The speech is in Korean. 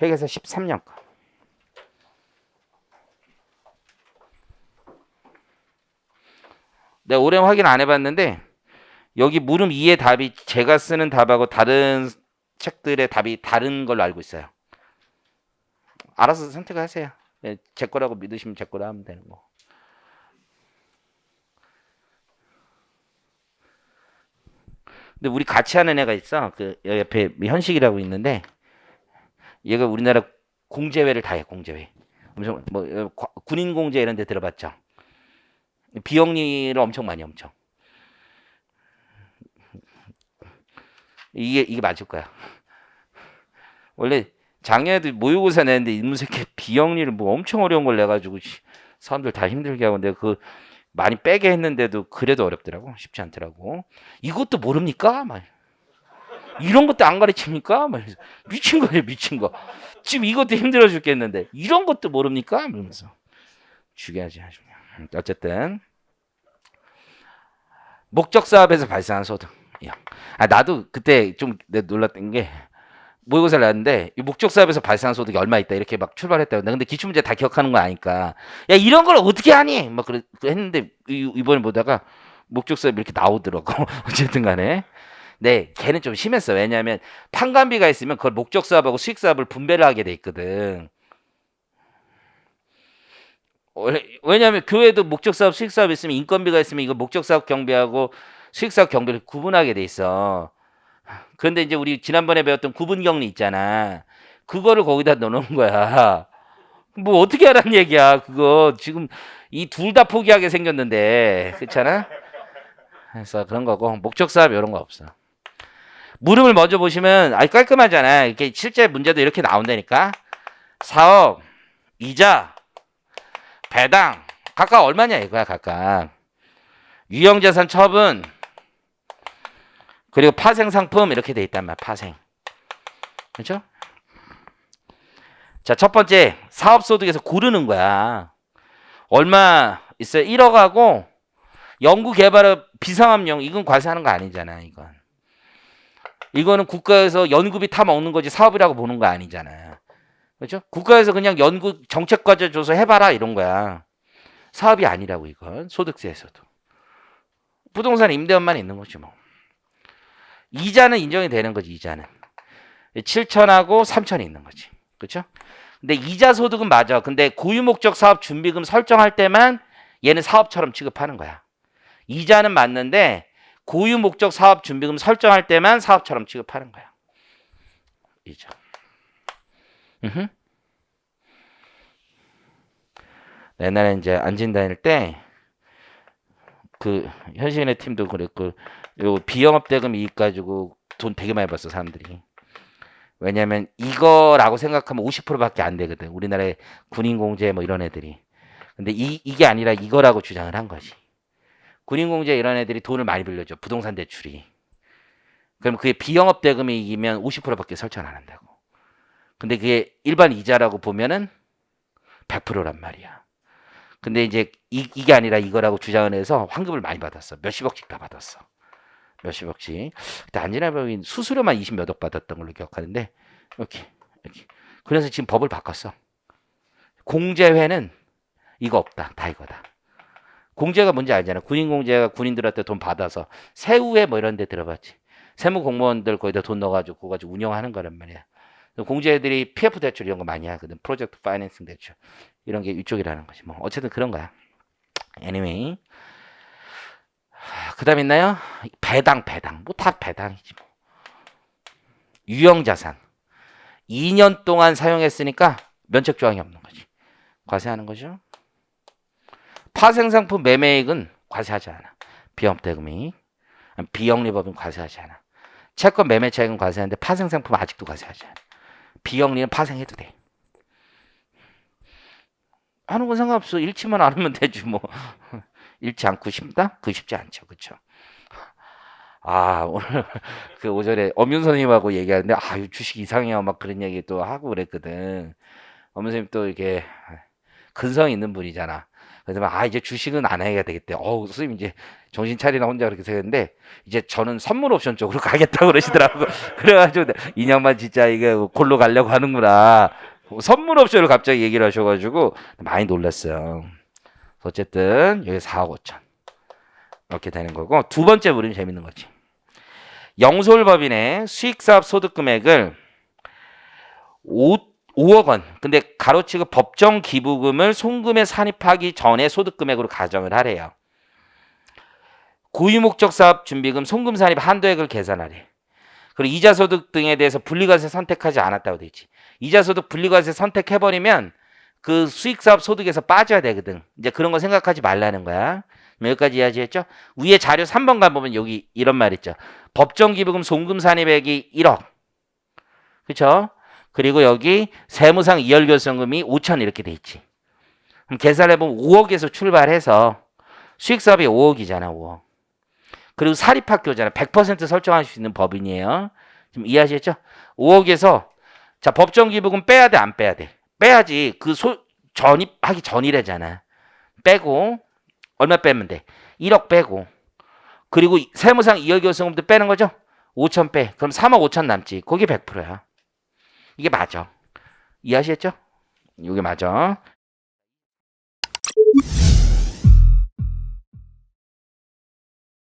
회계사 13년 거. 내가 오래 확인 안 해봤는데 여기 물음 2의 답이 제가 쓰는 답하고 다른 책들의 답이 다른 걸로 알고 있어요. 알아서 선택하세요. 예, 제 거라고 믿으시면 제 거라 하면 되는 거. 근데 우리 같이 하는 애가 있어. 그 옆에 현식이라고 있는데 얘가 우리나라 공제회를 다 해. 공제회. 엄청 뭐 군인 공제 이런 데 들어봤죠. 비영리를 엄청 많이 엄청. 이게 이게 맞을 거야. 원래 작년에도 모의고사 내는데 새끼 비영리를 뭐 엄청 어려운 걸 내가지고 씨, 사람들 다 힘들게 하고 내가 그 많이 빼게 했는데도 그래도 어렵더라고 쉽지 않더라고 이것도 모릅니까? 막 이런 것도 안 가르칩니까? 막 이러면서 미친 거예요 미친 거. 지금 이것도 힘들어 죽겠는데 이런 것도 모릅니까? 이러면서. 죽여야지 아주. 그냥. 어쨌든. 목적 사업에서 발생한 소득. 야. 아 나도 그때 좀내 놀랐던 게 모의고사를 했는데 이 목적 사업에서 발생한 소득이 얼마 있다 이렇게 막 출발했다고. 근데 기출 문제 다 기억하는 거 아니까. 야 이런 걸 어떻게 하니? 막 그래 했는데 이- 이번에 보다가 목적 사업 이렇게 나오더라고. 어쨌든 간에 네 걔는 좀 심했어 왜냐하면 판관비가 있으면 그걸 목적 사업하고 수익 사업을 분배를 하게 돼 있거든 왜냐하면 교회도 목적 사업 수익 사업 있으면 인건비가 있으면 이거 목적 사업 경비하고 수익 사업 경비를 구분하게 돼 있어 그런데 이제 우리 지난번에 배웠던 구분 격리 있잖아. 그거를 거기다 넣어놓은 거야. 뭐 어떻게 하라는 얘기야. 그거 지금 이 둘 다 포기하게 생겼는데 그렇잖아. 그래서 그런 거고 목적 사업 이런 거 없어. 물음을 먼저 보시면 아주 깔끔하잖아. 이렇게 실제 문제도 이렇게 나온다니까. 사업, 이자, 배당 각각 얼마냐 이거야 각각. 유형자산 처분 그리고 파생 상품 이렇게 돼 있단 말이야. 파생. 그렇죠? 자, 첫 번째 사업 소득에서 고르는 거야. 얼마 있어요? 1억하고 연구 개발업 비상업용 이건 과세하는 거 아니잖아, 이건. 이거는 국가에서 연구비 타 먹는 거지 사업이라고 보는 거 아니잖아. 그렇죠? 국가에서 그냥 연구 정책 과제 줘서 해봐라 이런 거야. 사업이 아니라고 이건 소득세에서도. 부동산 임대업만 있는 거지 뭐. 이자는 인정이 되는 거지 이자는 7천하고 3천이 있는 거지 그렇죠? 근데 이자 소득은 맞아 근데 고유 목적 사업 준비금 설정할 때만 얘는 사업처럼 취급하는 거야 이자는 맞는데 고유 목적 사업 준비금 설정할 때만 사업처럼 취급하는 거야 이자 음흠. 옛날에 이제 안진 다닐 때 그 현신의 팀도 그랬고 요 비영업 대금 이익 가지고 돈 되게 많이 벌어 사람들이. 왜냐면 이거라고 생각하면 50%밖에 안 되거든. 우리나라의 군인 공제 뭐 이런 애들이. 근데 이 이게 아니라 이거라고 주장을 한 거지. 군인 공제 이런 애들이 돈을 많이 빌려줘. 부동산 대출이. 그럼 그게 비영업 대금이 이기면 50%밖에 설정 안 한다고. 근데 그게 일반 이자라고 보면은 100%란 말이야. 근데 이제 이, 이게 아니라 이거라고 주장을 해서 환급을 많이 받았어. 몇십억씩 다 받았어. 몇십억씩. 그때 안진아 병인 수수료만 20 몇 억 받았던 걸로 기억하는데 이렇게 이렇게. 그래서 지금 법을 바꿨어. 공제회는 이거 없다. 다 이거다. 공제가 뭔지 알잖아. 군인 공제가 군인들한테 돈 받아서 세우회 뭐 이런 데 들어봤지. 세무 공무원들 거기다 돈 넣어가지고 그거 가지고 운영하는 거란 말이야. 공제들이 PF 대출 이런 거 많이 하거든. 프로젝트 파이낸싱 대출. 이런 게 이쪽이라는 거지. 뭐 어쨌든 그런 거야. anyway. 그 다음 있나요? 배당, 배당. 뭐 다 배당이지 뭐. 유형 자산. 2년 동안 사용했으니까 면책 조항이 없는 거지. 과세하는 거죠. 파생상품 매매액은 과세하지 않아. 비영대금이. 비영리법은 과세하지 않아. 채권 매매 차익은 과세하는데 파생상품 은 아직도 과세하지 않아. 비영리는 파생해도 돼. 하는 건 상관없어. 잃지만 않으면 되지 뭐. 잃지 않고 싶다? 그 쉽지 않죠. 그쵸? 아, 오늘 그 오전에 엄윤 선생님하고 얘기하는데, 아, 이 주식 이상해요. 막 그런 얘기 또 하고 그랬거든. 엄윤 선생님 또 이렇게 근성 있는 분이잖아. 그래서 막, 아 이제 주식은 안 해야 되겠대. 어우 선생님 이제 정신 차리나 혼자 그렇게 생각했는데 이제 저는 선물 옵션 쪽으로 가겠다고 그러시더라고. 그래가지고 2년만 진짜 이게 골로 가려고 하는구나. 선물 옵션을 갑자기 얘기를 하셔가지고 많이 놀랐어요. 어쨌든 여기 4억 5천 이렇게 되는 거고 두 번째 물음 재밌는 거지. 영솔법인의 수익사업 소득 금액을 5, 5억 원. 근데 가로치고 법정 기부금을 송금에 산입하기 전에 소득 금액으로 가정을 하래요. 고유 목적 사업 준비금 송금 산입 한도액을 계산하래. 그리고 이자 소득 등에 대해서 분리과세 선택하지 않았다고 돼 있지. 이자 소득 분리과세 선택해 버리면 그 수익 사업 소득에서 빠져야 되거든. 이제 그런 거 생각하지 말라는 거야. 여기까지 이해하시겠죠? 위에 자료 3번 가보면 여기 이런 말 있죠. 법정 기부금 송금 산입액이 1억. 그렇죠? 그리고 여기 세무상 이월결성금이 5천 이렇게 돼 있지. 그럼 계산해 보면 5억에서 출발해서 수익 사업이 5억이잖아, 5억. 그리고 사립학교잖아. 100% 설정할 수 있는 법인이에요. 지금 이해하시겠죠? 5억에서 자, 법정 기부금 빼야 돼, 안 빼야 돼? 빼야지. 그 소, 전입하기 전이래잖아. 빼고 얼마 빼면 돼? 1억 빼고 그리고 세무상 이월결성금도 빼는 거죠? 5천 빼. 그럼 3억 5천 남지. 그게 100%야. 이게 맞아. 이해하시겠죠? 이게 맞아.